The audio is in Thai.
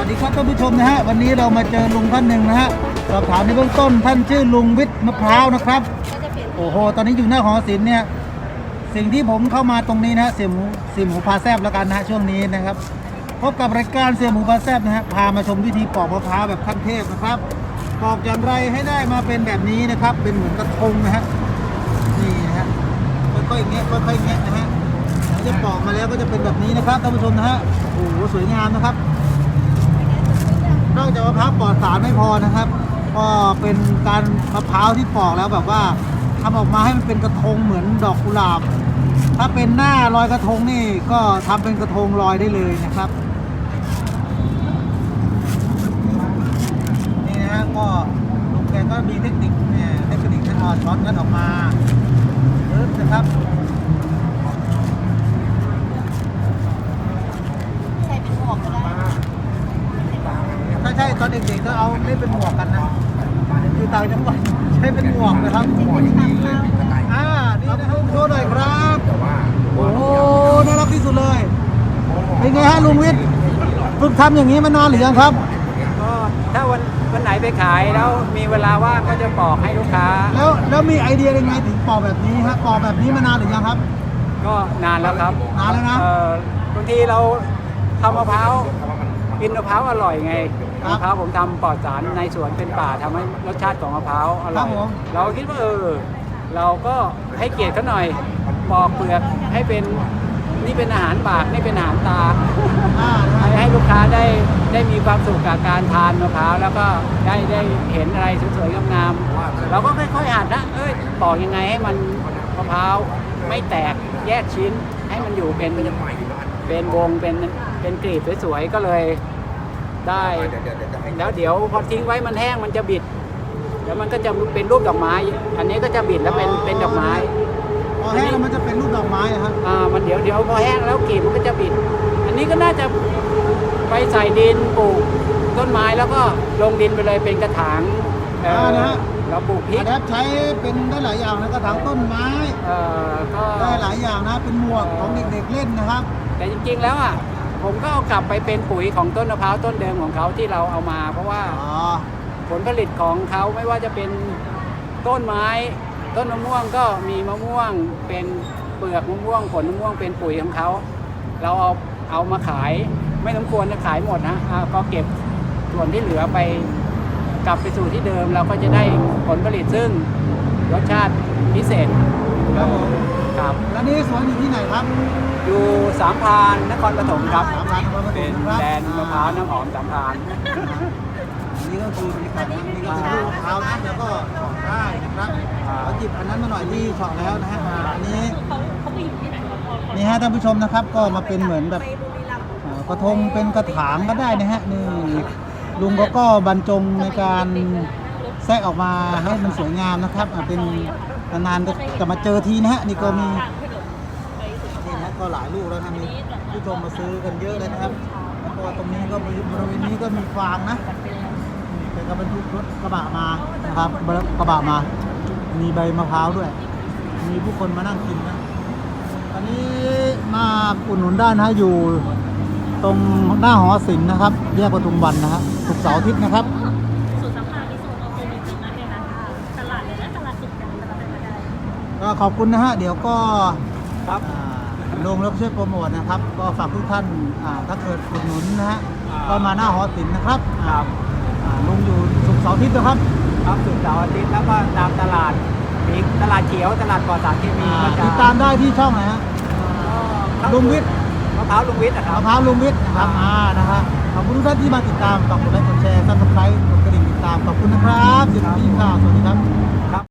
วัสดีครับท่านผู้ชมนะฮะวันนี้เรามาเจอลุงท่านหนึ่งนะฮะสอบถามในเบื้องต้นท่านชื่อลุงวิทย์มะพร้าวนะครับโอ้โหตอนนี้อยู่หน้าหอศิลป์เนี่ยสิ่งที่ผมเข้ามาตรงนี้นะฮะเสี่ยหมูเสี่ยหมูพาแซบแล้วกันนะฮะช่วงนี้นะครับพบกับรายการเสี่ยหมูพาแซบนะฮะพามาชมวิธีปอกมะพร้าวแบบขั้นเทพนะครับปอกอย่างไรให้ได้มาเป็นแบบนี้นะครับ เป็นเหมือนกระทงนะฮะนี่นะฮะค่อยๆแงะค่อยๆแงะนะฮะจากปอกมาแล้วก็จะเป็นแบบนี้นะครับท่านผู้ชมนะฮะโอ้โหสวยงามนะครับ นอกจากมะพร้าวปลอดสารไม่พอนะครับ ก็เป็นการมะพร้าวที่ปอกแล้วแบบว่าทำออกมาให้มันเป็นกระทงเหมือนดอกกุหลาบ ถ้าเป็นหน้าลอยกระทงนี่ก็ทำเป็นกระทงลอยได้เลยนะครับ นี่นะฮะก็ลุงแกก็มีเทคนิคเนี่ยเทคนิคการถอดช็อตกันออกมาปึ๊บนะครับ ใส่เป็นหมวกก็ได้ ถ้าใช่ตอน เด็กๆก็เอาเล่นเป็นหมวกกันนะอยู่ต่างจังหวัดใช้เป็นหมวกนะครับอ่านี่นะครับโชว์หน่อยครับโอ้โหน่ารักที่สุดเลยเป็นไงฮะลุงวิทย์ฝึกทำอย่างนี้มานานหรือยังครับก็ถ้าวันวันไหนไปขายแล้วมีเวลาว่างก็จะปอกให้ลูกค้า แล้วแล้วมีไอเดียยังไงถึงปอกแบบนี้ฮะปอกแบบนี้มานานหรือยังครับ ก็นานแล้วครับนานแล้วนะเอ่อบางทีเราทำมะพร้าวกิ นมะพร้าวอร่อยไงครับมะพร้าวผมทำปลอดสารในสวนเป็นป่าทำให้รสชาติของมะพร้าวอคร่รัอบยผม เราคิดว่าเออเราก็ให้เกียรติเขาหน่อยปอกเปลือกให้เป็นนี่เป็นอาหารปากนี่เป็นอาหารตา อ่าให้ให้ลูกค้าได้ได้มีความสุขกับการทานมะพร้าวแล้วก็ได้ได้เห็นอะไรสวยๆงามๆเราก็ค่อยๆหัดนะเอ้ยปอกยังไงให้มันมะพร้าวไม่แตกแยกชิ้นให้มันอยู่เป็นเป็นวงเป็นเป็นกลีบสวยๆก็เลย ได้แล้วเดี๋ยวพอทิ้งไว้มันแห้งมันจะบิดแล้วมันก็จะเป็นรูปดอกไม้ อันนี้ก็จะบิดแล้วเป็นเป็นดอกไม้ พอแห้งแล้วมันจะเป็นรูปดอกไม้นะครับอ่า มันเดี๋ยวเดี๋ยวพอแห้งแล้วกลีบมันก็จะบิด อันนี้ก็น่าจะไปใส่ดินปลูกต้นไม้แล้วก็ลงดินไปเลยเป็นกระถางเอ่ออ่านะฮะ เราปลูกพริกอะแดปใช้เป็นได้หลายอย่างนะกระถางต้นไม้ เอ่อก็ได้หลายอย่างนะ เป็นหมวกของเด็กๆเล่นนะครับ แต่จริงๆแล้วอะ ผมก็เอากลับไปเป็นปุ๋ยของต้นมะพร้าวต้นเดิมของเขาที่เราเอามา เพราะว่าอ๋อผลผลิตของเขาไม่ว่าจะเป็นต้นไม้ ต้นมะม่วงก็มีมะม่วงเป็นเปลือกมะม่วงผลมะม่วงเป็นปุ๋ยของเขา เราเอาเอามาขายไม่สมควรจะขายหมดนะอ่าก็เก็บส่วนที่เหลือไปกลับไปสู่ที่เดิมเราก็จะได้ผลผลิตซึ่งรสชาติพิเศษ ครับผมครับแล้วนี่สวนอยู่ที่ไหนครับอยู่สามพรานนครปฐมครับ สามร้านนครปฐเป็นมนะครับแดนมะพร้าวน้ำหอมสามพรานนี่ก็คือบรรยากาศนะนี่ก็เป็นลูกมะพร้าวนะแล้วก็เฉาะได้นะครับเขาหยิบอันนั้นมาหน่อยที่เฉาะแล้วนะฮะอ่าอันนี้เขาเขาไปอยู่ที่ไหนเขาพอนี่ฮะท่านผู้ชมนะครับ ก็มาเป็นเหมือนแบบ ไปบุรีรัมย์เอ่อกระทงเป็นกระถางก็ได้นะฮะนี่ลุงก็ก็บรรจงในการแทรกออกมาให้มันสวยงามนะครับอ่าเป็น นานๆก็จะมาเจอทีนะฮะนี่ก็มีทางถนนไปสุดนี่นะฮะก็หลายลูกแล้วนะมีผู้ชมมาซื้อกันเยอะเลยนะครับแล้วก็ตรงนี้ก็มีบริเวณนี้ก็มีฟางนะเป็นกระบรรทุกรถกระบะมานะครับรถกระบะมา มีใบมะพร้าวด้วย มีผู้คนมานั่งกินนะอันนี้มาอุดหนุนได้นะฮะอยู่ตรงหน้าหอศิลป์นะครับ แยกปทุมวันนะฮะศุกร์เสาร์อาทิตย์นะครับ ก็ขอบคุณนะฮะ เดี๋ยวก็ครับอ่าลงแล้วช่วยโปรโมทนะครับ ก็ฝากทุกท่านอ่าถ้าเกิดอุดหนุนนะฮะอ่าก็มาหน้าหอศิลป์นะครับครับอ่าลงอยู่ศุกร์เสาร์อาทิตย์นะครับ ครับสุดเสาร์อาทิตย์แล้วก็ตามตลาดมีตลาดเขียว ตลาดปลอดสารเคมีอ่าก็จะติดตามได้ที่ช่องนะฮะก็ลุงวิทย์มะพร้าวลุงวิทย์นะครัมะบพร้าวลุงวิทย์นะครับอ่านะฮะขอบคุณทุกท่านที่มาติดตามฝากกดไลค์กดแชร์ซับสไครต์กดกระดิ่งติดตามขอบคุณนะครับสวัสดีค่ะสวัสดีครับ